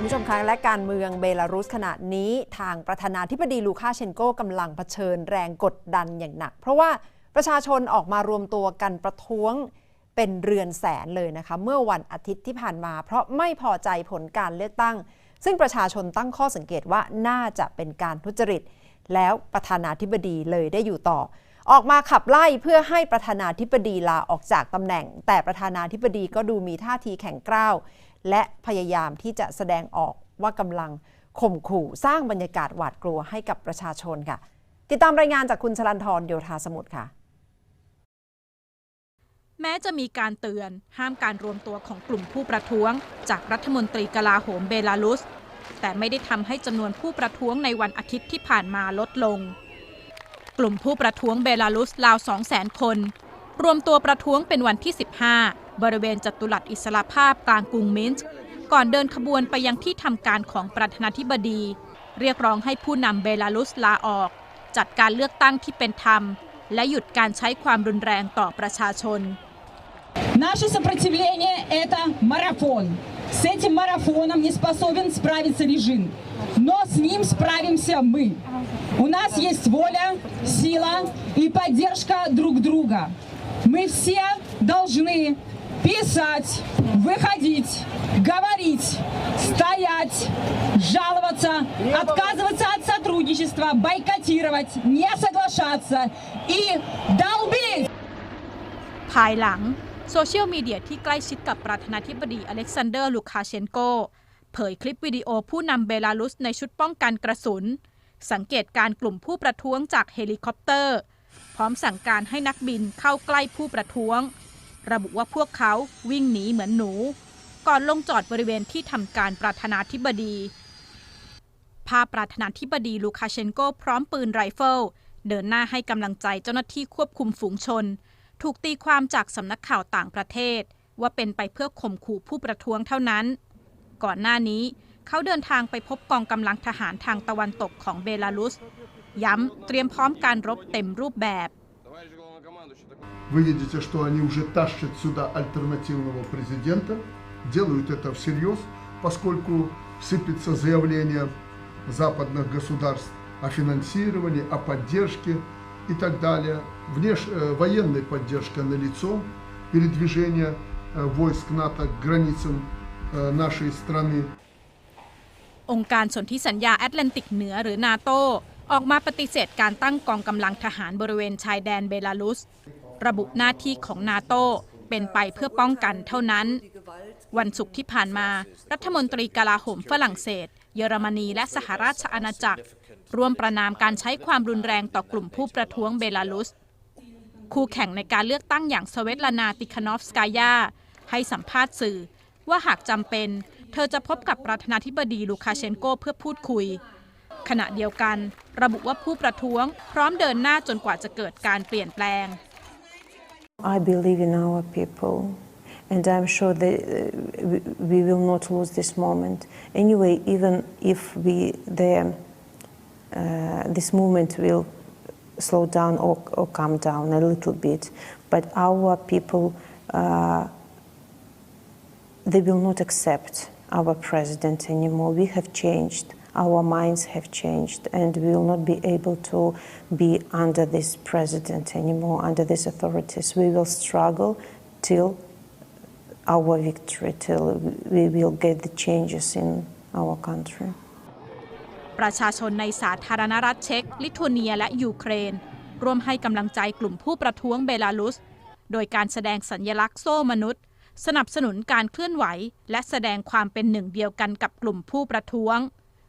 คุณผู้ชมคะและการเมืองเบลารุสขณะนี้ทางประธานาธิบดีลูคาเชนโกกำลังเผชิญแรงกดดันอย่างหนัก เพราะว่าประชาชนออกมารวมตัวกันประท้วงเป็นเรือนแสนเลยนะคะ เมื่อวันอาทิตย์ที่ผ่านมา เพราะไม่พอใจผลการเลือกตั้ง ซึ่งประชาชนตั้งข้อสังเกตว่าน่าจะเป็นการทุจริต แล้วประธานาธิบดีเลยได้อยู่ต่อ ออกมาขับไล่เพื่อให้ประธานาธิบดีลาออกจากตำแหน่ง แต่ประธานาธิบดีก็ดูมีท่าทีแข็งกร้าวและพยายามที่จะแสดงออกว่ากำลังข่มขู่สร้างบรรยากาศหวาดกลัวให้กับประชาชนค่ะ ติดตามรายงานจากคุณชลันทรโยธาสมุทรค่ะ แม้จะมีการเตือนห้ามการรวมตัวของกลุ่มผู้ประท้วง จากรัฐมนตรีกลาโหมเบลารุส แต่ไม่ได้ทำให้จำนวนผู้ประท้วงในวันอาทิตย์ที่ผ่านมาลดลง กลุ่มผู้ประท้วงเบลารุสราว200,000 คน รวมตัวประท้วงเป็นวันที่ 15 บริเวณจัตุรัสอิสระภาพกลางกรุงมินส์ก่อนเดินขบวนไปยังที่ทำการของประธานาธิบดี เรียกร้องให้ผู้นำเบลารุสลาออก จัดการเลือกตั้งที่เป็นธรรม และหยุดการใช้ความรุนแรงต่อประชาชน Наше сопротивление – это марафон. С этим марафоном не способен справиться режим, но с ним справимся мы. У нас есть воля, сила и поддержка друг друга. Мы все должны писать, выходить, говорить, стоять, жаловаться, отказываться от сотрудничества, бойкотировать, не соглашаться и долбить! ภายหลัง โซเชียลมีเดียที่ใกล้ชิดกับประธานาธิบดีอเล็กซานเดอร์ลูคาเชนโก เผยคลิปวิดีโอผู้นำเบลารุสในชุดป้องกันกระสุน สังเกตการกลุ่มผู้ประท้วงจากเฮลิคอปเตอร์ พร้อมสั่งการให้นักบินเข้าใกล้ผู้ประท้วง ระบุว่าพวกเขาวิ่งหนีเหมือนหนู ก่อนลงจอดบริเวณที่ทำการประธานาธิบดี ภาพประธานาธิบดีลูคาเชนโกพร้อมปืนไรเฟิล เดินหน้าให้กำลังใจเจ้าหน้าที่ควบคุมฝูงชน ถูกตีความจากสำนักข่าวต่างประเทศ ว่าเป็นไปเพื่อข่มขู่ผู้ประท้วงเท่านั้น ก่อนหน้านี้เขาเดินทางไปพบกองกำลังทหารทางตะวันตกของเบลารุส ย้ำเตรียมพร้อมการรบเต็มรูปแบบ Вы видите, что они уже тащат сюда альтернативного президента, делают это всерьез, поскольку сыпется заявление западных государств о финансировании, о поддержке и так далее. Внеш... э, Военная поддержка налицо, передвижение э, войск НАТО к границам э, нашей страны. องค์การสนธิสัญญาแอตแลนติกเหนือหรือนาโตออกมาปฏิเสธการตั้งกองกำลังทหารบริเวณชายแดนเบลารุส ระบุหน้าที่ของนาโตเป็นไปเพื่อป้องกันเท่านั้น วันศุกร์ที่ผ่านมา รัฐมนตรีกลาโหมฝรั่งเศส เยอรมนีและสหราชอาณาจักร ร่วมประนามการใช้ความรุนแรงต่อกลุ่มผู้ประท้วงเบลารุส คู่แข่งในการเลือกตั้งอย่างสเวตลานาติคานอฟสกายา ให้สัมภาษณ์สื่อ ว่าหากจำเป็น เธอจะพบกับประธานาธิบดีลูคาเชนโกเพื่อพูดคุย ขณะเดียวกัน ระบุว่าผู้ประท้วง พร้อมเดินหน้าจนกว่าจะเกิดการเปลี่ยนแปลง I believe in our people, and I'm sure that uh, we- will not lose this moment. Anyway, even if we the uh, this movement will slow down or, or calm down a little bit, but our people uh, they will not accept our president anymore. We have changed. Our minds have changed, and we will not be able to be under this president anymore, under these authorities. We will struggle till our victory, till we will get the changes in our country. ประชาชนในสาธารณรัฐเช็กลิทัวเนีย และยูเครน ร่วมให้กำลังใจกลุ่มผู้ประท้วงเบลารุส โดยการแสดงสัญญลักษณ์โซ่มนุษย์ สนับสนุนการเคลื่อนไหว และแสดงความเป็นหนึ่งเดียวกันกับกลุ่มผู้ประท้วง